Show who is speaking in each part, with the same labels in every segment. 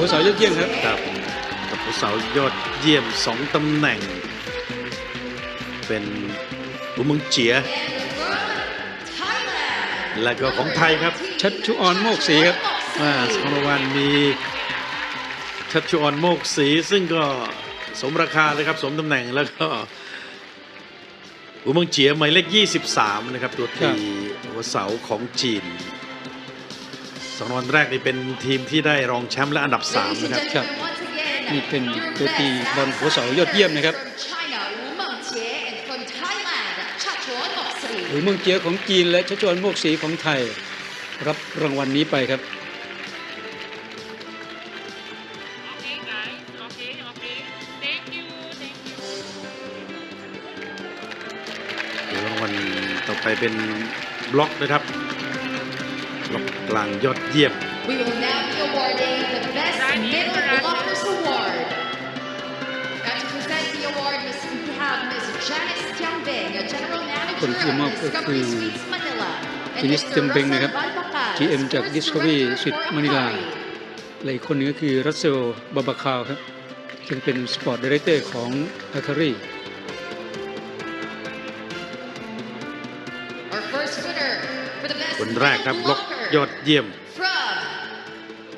Speaker 1: หัวเสายอดเยี่ยมครับ
Speaker 2: ครับกับผู้สาวยอดเยี่ยมสองตำแหน่ง เป็นอุเมึงเจีย และก็ของไทยครับ
Speaker 1: ชัดชุออนโมกศรีครับ
Speaker 2: อ่าสองรางวัลมีชัชชุออนโมกศรีซึ่งก็สมราคาเลยครับ สมตำแหน่งแล้วก็อุเมึงเจียหมายเลข 23 นะครับ ตัว
Speaker 1: ครั
Speaker 2: ตี
Speaker 1: บ
Speaker 2: หัวเสาของจีน สองรางวัลแรกนี่เป็นทีมที่ได้รองแชมป์และอันดับ3นะครับ
Speaker 1: ครับนี่เป็นตัวตีบอลหัวเสายอดเยี่ยมนะครับหรือเมืองเจียของจีนและชัชวอนโมกศรีของไทย รับรางวัลนี้ไปครับ
Speaker 3: Okay, guys. Okay, okay. Thank you, thank you.
Speaker 2: เดี๋ยวรางวัลต่อไปเป็นบล็อกนะครับ บล็อกกลางยอดเยี่ยม
Speaker 4: We will now be awarding the Best Middle Blockers Award. And to present the award, Miss, we have Ms. Janice Tiangbing, a General
Speaker 1: คนที่
Speaker 4: Manager
Speaker 1: มอบ
Speaker 4: of
Speaker 1: ก็คื
Speaker 4: Discovery
Speaker 1: อ
Speaker 4: Suites Manila. and
Speaker 1: Janice
Speaker 4: Mr.
Speaker 1: Tiangbing นะครับ
Speaker 4: Russell Balbacan,
Speaker 1: GM จาก
Speaker 4: Sports
Speaker 1: Discovery
Speaker 4: Director
Speaker 1: Suites
Speaker 4: for
Speaker 1: Manila
Speaker 4: Akari.
Speaker 1: และอีกคนหนึงก็คือรัสเซลบาบาคาวครับซึ่งเป็นสปอร์ตดีเรคเตอร์ของอาคารี
Speaker 4: Our first winner for the Best
Speaker 2: คนแรกครับ
Speaker 4: Middle
Speaker 2: บล็อก
Speaker 4: Blocker
Speaker 2: ยอดเยี่ยม
Speaker 4: from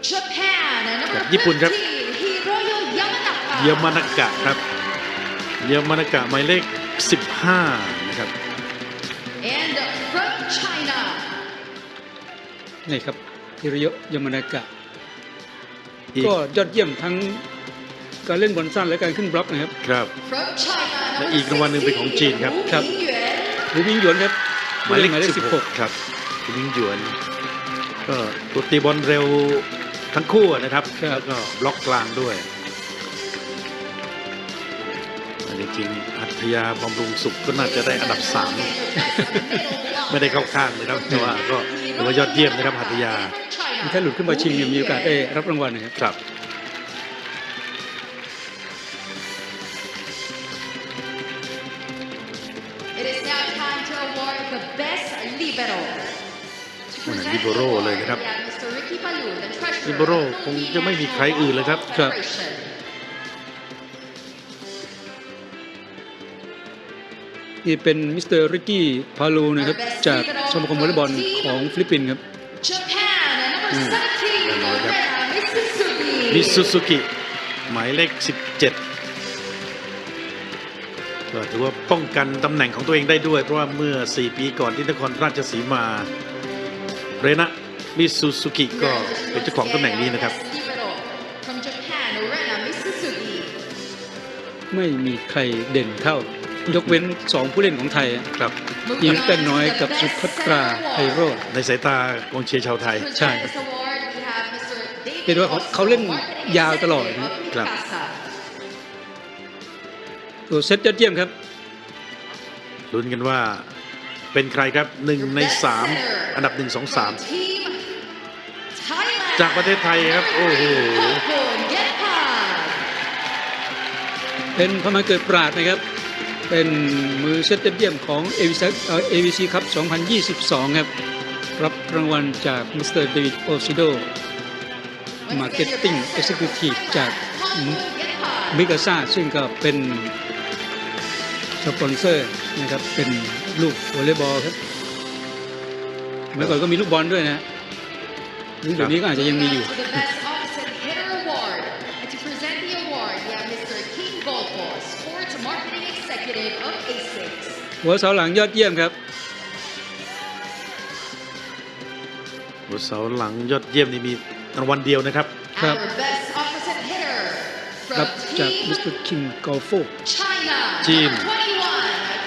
Speaker 4: Japan, number
Speaker 2: จากญี่ปุ่นครับ
Speaker 4: 15, Hiroyo Yamanaka.
Speaker 2: เยามานากะครับเยามานากะหมายเลข 15 นะครับ
Speaker 4: And from China,
Speaker 1: นี่ครับฮิริโยะยามานากะ
Speaker 2: อีก
Speaker 1: ก็ยอดเยี่ยมทั้งการเล่นบอลสั้นและการขึ้นบล็อกนะครับ
Speaker 2: ครับ
Speaker 4: from China,
Speaker 2: และ
Speaker 4: number
Speaker 2: อีกรางวัลหนึ่งเป็นของจีนครับ
Speaker 4: 16,
Speaker 1: ครับ
Speaker 4: Wu Mingyuan.
Speaker 1: หรือวิงหยวนครับ
Speaker 2: หมายเลข
Speaker 1: หมายเลข
Speaker 2: 16ครับคุณยิงหยวน ก็ตัวตีบอลเร็วทั้งคู่นะครับแล้วก็บล็อกกลางด้วยอันนี้จริงๆอัธยาบำรุงสุขก็น่าจะได้อันดับ3ไม่ได้เข้าข้างนะครับแต่ว่าก็ถือว่ายอดเยี่ยมนะครับหัตถยา
Speaker 1: ถ้าหลุดขึ้นมาชิงเนี่ยมีโอกาสได้รับรางวัลนะครับ
Speaker 2: ครับ
Speaker 4: It is now time to award the best libero.
Speaker 2: ลิโบโร่
Speaker 4: the
Speaker 2: เลยนะครับ
Speaker 4: award, we have Mr. Ricky Balu, the treasurer
Speaker 2: ลิโบโร่
Speaker 4: of
Speaker 2: คง
Speaker 4: Philippine
Speaker 2: จะไม่มีใคร
Speaker 4: National
Speaker 2: อื่นเลยครับ
Speaker 4: Golf
Speaker 1: ครับ
Speaker 4: Federation.
Speaker 1: นี่เป็นมิสเตอร์ริกกี้พาลูนะครับ จากสมาคมวอลเลย์บอลของฟิลิปปินส์ครับ
Speaker 4: Japan, and number 17, Lorena Mitsuzuki.
Speaker 2: มิซูซูกิหมายเลข 17ก็ถือว่าป้องกันตำแหน่งของตัวเองได้ด้วย เพราะว่าเมื่อ 4 ปีก่อนที่นครราชสีมา เรนะมิซูซูกิก็เป็นเจ้าของตำแหน่งนี้นะครับ
Speaker 4: Libero From Japan, Lorena Mitsuzuki.
Speaker 1: ไม่มีใครเด่นเท่ายกเว้นสองผู้เล่นของไทย
Speaker 2: ครับ
Speaker 1: ยิงแป้นน้อยกับสุภัตราไพโรจน์
Speaker 2: ในสายตากองเชียร์ชาวไทย
Speaker 1: ใช่
Speaker 4: Present this award, we have Mr. David
Speaker 1: เห็นว่าเขาเขาเล่นยาวตลอดนะ
Speaker 4: of
Speaker 2: ครับ
Speaker 4: Mikasa.
Speaker 1: ตัวเซตยอดเยี่ยมครับ
Speaker 2: ลุ้นกันว่า เป็นใครครับหนึ่งใน3อันดับ1 2
Speaker 4: From
Speaker 2: 3
Speaker 4: Team Thailand.
Speaker 2: จากประเทศไทยครับ โอ้โห
Speaker 1: เป็นพมาเกิดปราดนะครับ เป็นมือเซตเยี่ยมของ AVC เอ่อ AVC ครับ 2022 ครับ รับรางวัลจากมิสเตอร์เดวิดโอซิโด Marketing Executive จาก
Speaker 4: Hopun Getpan.
Speaker 1: มิกาซ่าซึ่งก็เป็นสปอนเซอร์ นะครับเป็นลูกวอลเลย์บอลครับเมื่อก่อนก็มีลูกบอลด้วยนะหรือเดี๋ยวนี้ก็อาจจะยังมีอยู่
Speaker 4: To the Best Opposite Hitter Award. And to present the award, we have Mr. King Golfo, Sports Marketing Executive of ASICS.
Speaker 1: หัวเสาหลังยอดเยี่ยมครับ
Speaker 2: หัวเสาหลังยอดเยี่ยมนี่มีรางวัลเดียวนะครับ
Speaker 1: ครับ
Speaker 4: Our Best Opposite Hitter
Speaker 1: รับ
Speaker 4: from
Speaker 1: จากมิ
Speaker 4: Team
Speaker 1: สเตอร์คิงกอลโฟ
Speaker 4: China.
Speaker 2: จีน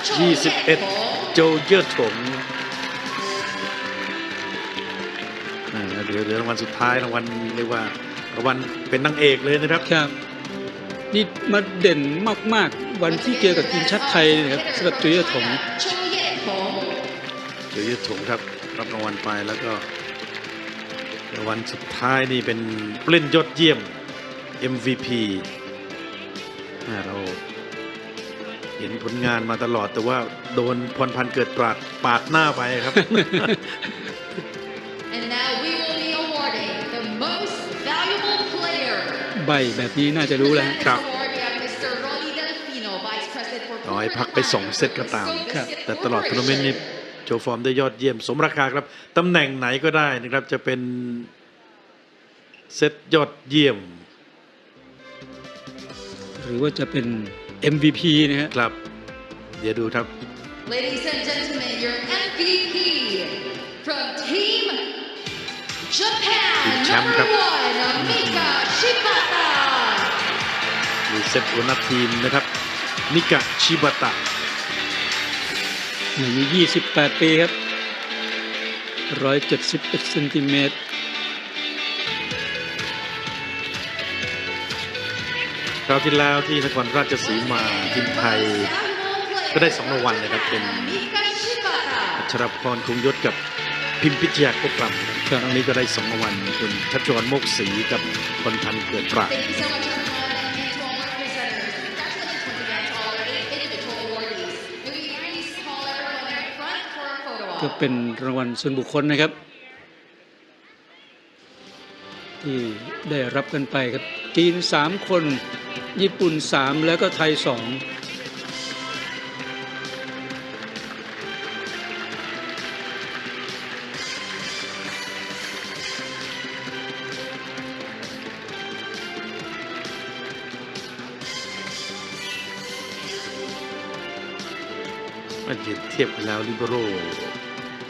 Speaker 4: 21, Cho Yeko.
Speaker 2: 21 โจเยอร์ถงอ่าเดี๋ยวเดี๋ยวรางวัลสุดท้ายรางวัลเรียกว่ารางวัลเป็นนางเอกเลยนะครับ
Speaker 1: ครับ นี่มาเด่นมากๆ วันที่เจอกับทีมชาติไทยนะครับสำหรับจุยถง
Speaker 4: Cho Yeko.
Speaker 2: โจเยอร์ถงครับ รับรางวัลไปแล้วก็รางวัลสุดท้ายนี่เป็นผู้เล่นยอดเยี่ยม MVP อ่าเรา เห็นผลงานมาตลอดแต่ว่าโดนพรพันธ์เกิดปราดปาดหน้าไปครับ
Speaker 4: And now we will be awarding the most valuable player
Speaker 1: ใบแบบนี้น่าจะรู้แล้วฮะ
Speaker 2: ครับ
Speaker 4: Award, we have Mr. Rolly Delfino, Vice President for
Speaker 2: ต่อให้
Speaker 4: Corporate
Speaker 2: พักไปสองเซตก็ตาม
Speaker 1: ครับ
Speaker 2: แต่ตลอดทัวร์นาเมนต์นี้โชว์ฟอร์มได้ยอดเยี่ยมสมราคาครับ ตำแหน่งไหนก็ได้นะครับ จะเป็นเซตยอดเยี่ยม
Speaker 1: หรือว่าจะเป็น MVP นะฮะ
Speaker 2: ครับ เดี๋ยวดูครับ
Speaker 4: Ladies and gentlemen, your MVP from Team Japan,
Speaker 2: Team champ
Speaker 4: number
Speaker 2: ครับ
Speaker 4: one, Mika Shibata.
Speaker 2: มีเซตหัวหน้าทีมนะครับมิกะชิบะตะ
Speaker 1: อายุ28 ปีครับ 171เซนติเมตร
Speaker 2: ราวที่แล้วที่นครราชสีมาทีมไทย ก็ได้สองรางวัลนะครับ เป็น
Speaker 4: Mika Shibata.
Speaker 2: อัชรพรคงยศกับพิมพิชยากกรำครับครั้งนี้ก็ได้สองรางวัลคุณชัชวรโมกศรีกับคนพันธ์เกิดปราด
Speaker 4: Thank you so much, everyone, and to all our presenters. Congratulations once again to all our eight individual awardees. May we please call everyone in front for a photo
Speaker 1: ก็
Speaker 4: op.
Speaker 1: เป็นรางวัลส่วนบุคคลนะครับ ที่ได้รับกันไปครับจีน 3 คน ญี่ปุ่น 3 แล้วก็ไทย 2
Speaker 2: มันเห็นเทียบกันแล้วลิเบโร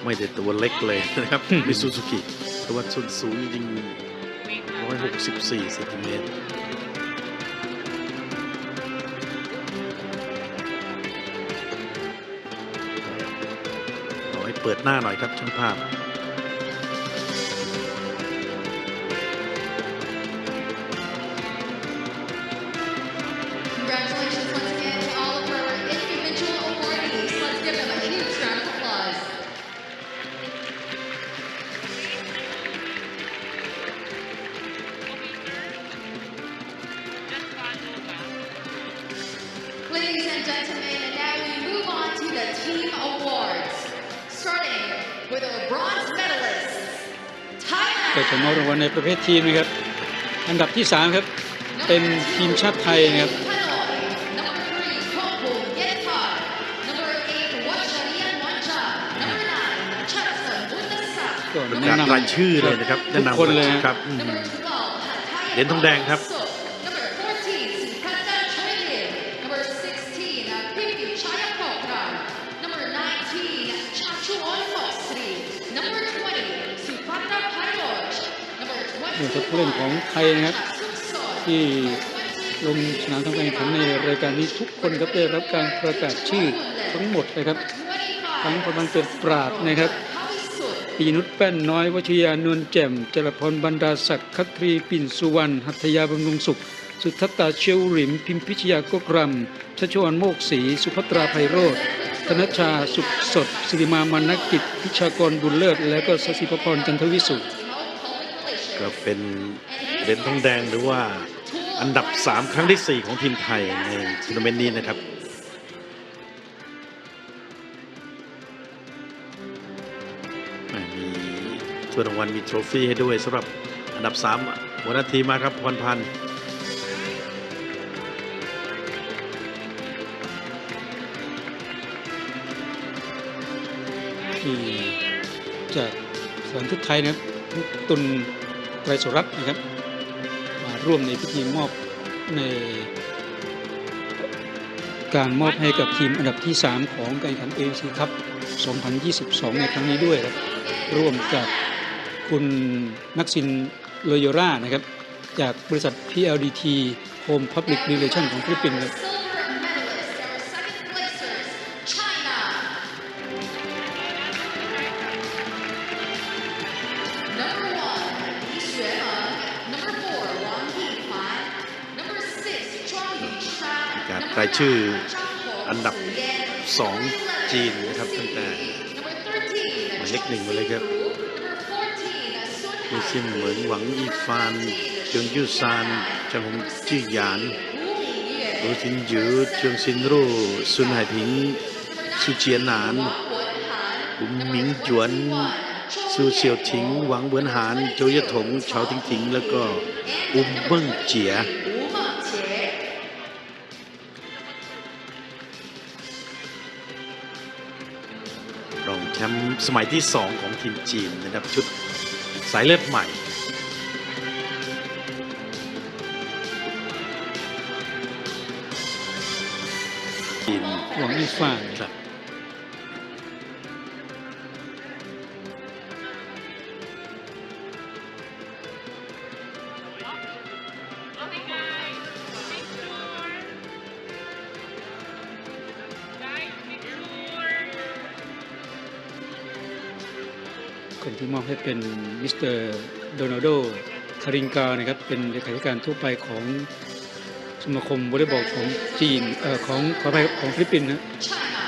Speaker 2: ไม่ได้ตัวเล็กเลยนะครับมิซูซูกิตัวส่วนสูงจริง164เซนติเมตร เปิดหน้าหน่อยครับช่างภาพ
Speaker 1: ประเภททีมนะครับ อันดับที่ 3 ครับ เป็นทีมชาติไทยนะครับ
Speaker 4: Number three, Kongpung Yenpai. Number eight, Wacharian Wanja. Number nine, Chatsum Bundasak.
Speaker 1: ก็
Speaker 2: ประ
Speaker 1: แนะ
Speaker 2: กาศ
Speaker 1: นำ
Speaker 2: รายชื่อเลยนะครับ
Speaker 1: ทุ
Speaker 2: แนะ
Speaker 1: ก
Speaker 2: นำ
Speaker 1: คนเลยฮะ
Speaker 2: ครับอืม
Speaker 4: Number 12, Hataya
Speaker 2: เหรียญทองแดงครับ
Speaker 1: นี่คือผู้เล่นของไทยนะครับ ที่ลงสนามทำการแข่งขันในรายการนี้ทุกคนครับได้รับการประกาศชื่อทั้งหมดนะครับทั้งคนบันเกิดปราดนะครับปีนุชแป้นน้อยวชิยานวลแจ่มจรพรบรรดาศักดิ์คัตรีปิ่นสุวรรณหัตถยาบำรุงสุข สุทัตตาเชียวหริม พิมพิชยากกรำชัชวานโมกศรีสุภัตราไพโรธธนชชาสุขสดสิริมามานกิจพิชากรบุญเลิศ และก็สศิพพรจันทวิสุทธิ์
Speaker 2: ก็เป็นเหรียญทองแดงหรือว่าอันดับ 3 ครั้งทีสี่ 4 ของทีมไทยในทัวร์นาเมนต์นี้นะครับมีถ้วยรางวัลมีโทรฟี่ให้ด้วยสำหรับอันดับ 3 หัวหน้าทีมมาครับพรพันธ์
Speaker 1: ที่จากสถานทูตไทยนะครับตุน ไตรสุรัตน์นะครับมาร่วมในพิธีมอบใน การมอบให้กับทีมอันดับที่ 3 ของการแข่งขันเอฟซีครับ 2022 ในครั้งนี้ด้วยครับร่วมกับคุณนักสินโลโยรานะครับ จากบริษัท PLDT Home Public Relation ของฟิลิปปินส์ครับ
Speaker 2: รายชื่ออันดับ 2 จีนนะครับตั้งแต่หมายเลขหนึ่งมาเลยครับมีซิมเหมือนหวังอีฟานเจิงยูซานจังหงจื้หยานรูสินหยือเจิงซินรู่ซุนไห่ผิงสุเจียนหนานบุ๋มหมิงจวนซูเซียวถิง หวังเหวินหานโจยถงเฉาทิงถิง แล้วก็อุมเบิ้งเจีย สมัยที่ 2 ของทีมจีนนะครับชุดสายเลือดใหม่จีน
Speaker 1: หวังอีฟ้าน
Speaker 2: ครับ
Speaker 1: อบให้เป็นมิสเตอร์โดนัลโดคาริงกานะครับเป็นเลขาธิการทั่วไปของสมาคมวอลเลย์บอลของจีนเอ่อของขออภัยของฟิลิปปินส์นะ
Speaker 4: China.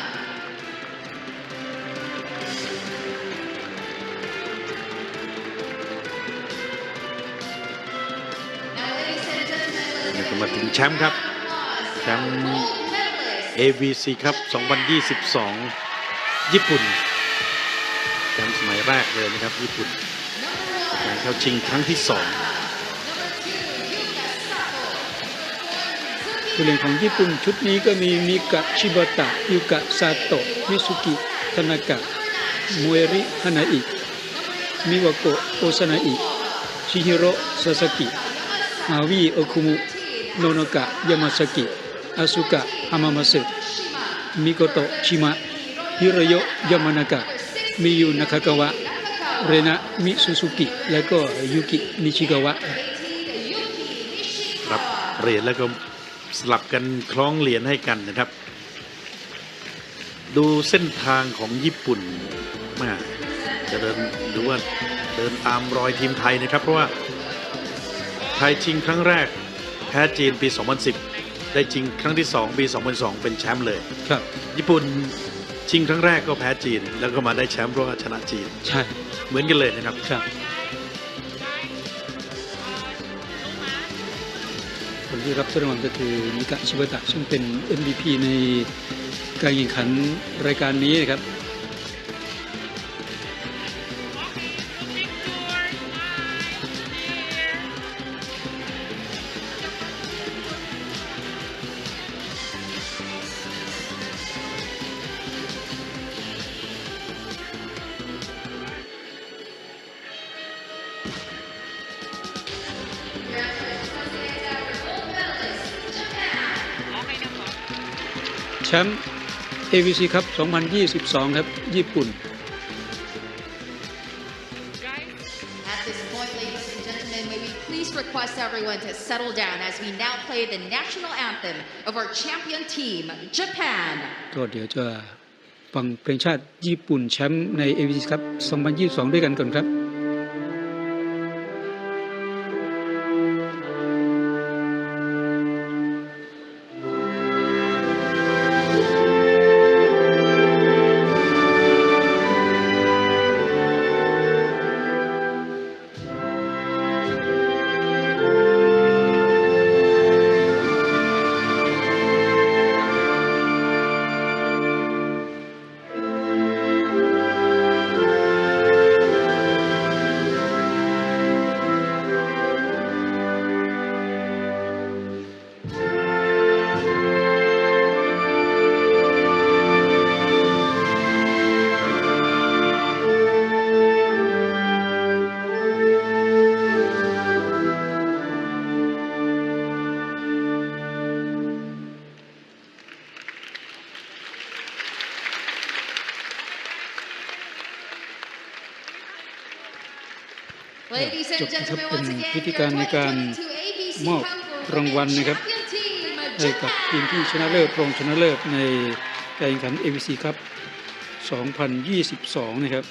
Speaker 4: Now, ladies and gentlemen, let's
Speaker 2: นี่
Speaker 4: give
Speaker 2: ก็มาถึงแชมป์ครับ แชมป์ AVC ครับ 2022 ญี่ปุ่น แชมป์สมัยแรกเลยนะครับ ญี่ปุ่นการเข้าชิงครั้งที่2
Speaker 4: number two, Yuka Sato. Number
Speaker 1: ผู้เล่นของญี่ปุ่นชุดนี้ก็มีมิกะชิบะตะยูกะซาโตะมิสุกิทานากะมวยริฮานาอิมิวโกะโอซานาอิชิฮิโร่ซาสกิอาวิโอคุมุโนโนกะยามาสกิอาซุกะฮามามาสึมิโกโตะชิมะฮิโรโยยามานากะ มิยุนากากาวะ เรนะมิซุซุกิ และก็ยุกินิชิกาวะ
Speaker 2: รับเหรียญแล้วก็สลับกันคล้องเหรียญให้กันนะครับ ดูเส้นทางของญี่ปุ่นแมาจะเดินหรือว่าเดินตามรอยทีมไทยนะครับ เพราะว่าไทยชิงครั้งแรก แพ้จีนปี 2010 ได้ชิงครั้งที่ 2 ปี 2002 เป็นแชมป์เลย
Speaker 1: ครับ
Speaker 2: ญี่ปุ่น ชิงครั้งแรกก็แพ้จีน แล้วก็มาได้แชมป์เพราะว่าชนะจีน
Speaker 1: ใช่
Speaker 2: เหมือนกันเลยนะครับ
Speaker 1: ครับ คนที่รับถ้วยรางวัลก็คือมิกะชิบะตะซึ่งเป็น MVP ในการแข่งขันรายการนี้นะครับ แชมป์ AVC ครับ 2022 ครับ ญี่ปุ่น
Speaker 3: Guys,
Speaker 4: At this point, ladies and gentlemen, may we please request everyone to settle down as we now play the national anthem of our champion team, Japan.
Speaker 1: ก็เดี๋ยวจะฟังเพลงชาติญี่ปุ่นแชมป์ใน AVC ครับ 2022 ด้วยกันก่อนครับ จ
Speaker 4: and
Speaker 1: บนะครับ
Speaker 4: gentlemen,
Speaker 1: เป็น
Speaker 4: once again,
Speaker 1: พิธี
Speaker 4: your
Speaker 1: การในการ
Speaker 4: 2022 ABC
Speaker 1: มอบ
Speaker 4: Kung Fu
Speaker 1: รางวัล
Speaker 4: Women
Speaker 1: นะครับ
Speaker 4: Champion Team,
Speaker 1: ให้กับทีมที่ชนะเลิศรองชนะเลิศในการแข่งขัน AVC ครับ 2022 นะครับ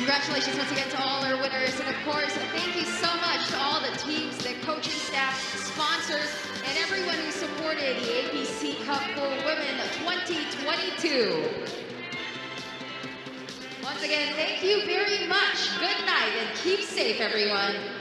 Speaker 4: Congratulations once again to all our winners, and of course, thank you so much to all the teams, the coaching staff, sponsors, and everyone who supported the ABC Cup for Women 2022. Again, thank you very much. Good night and keep safe, everyone.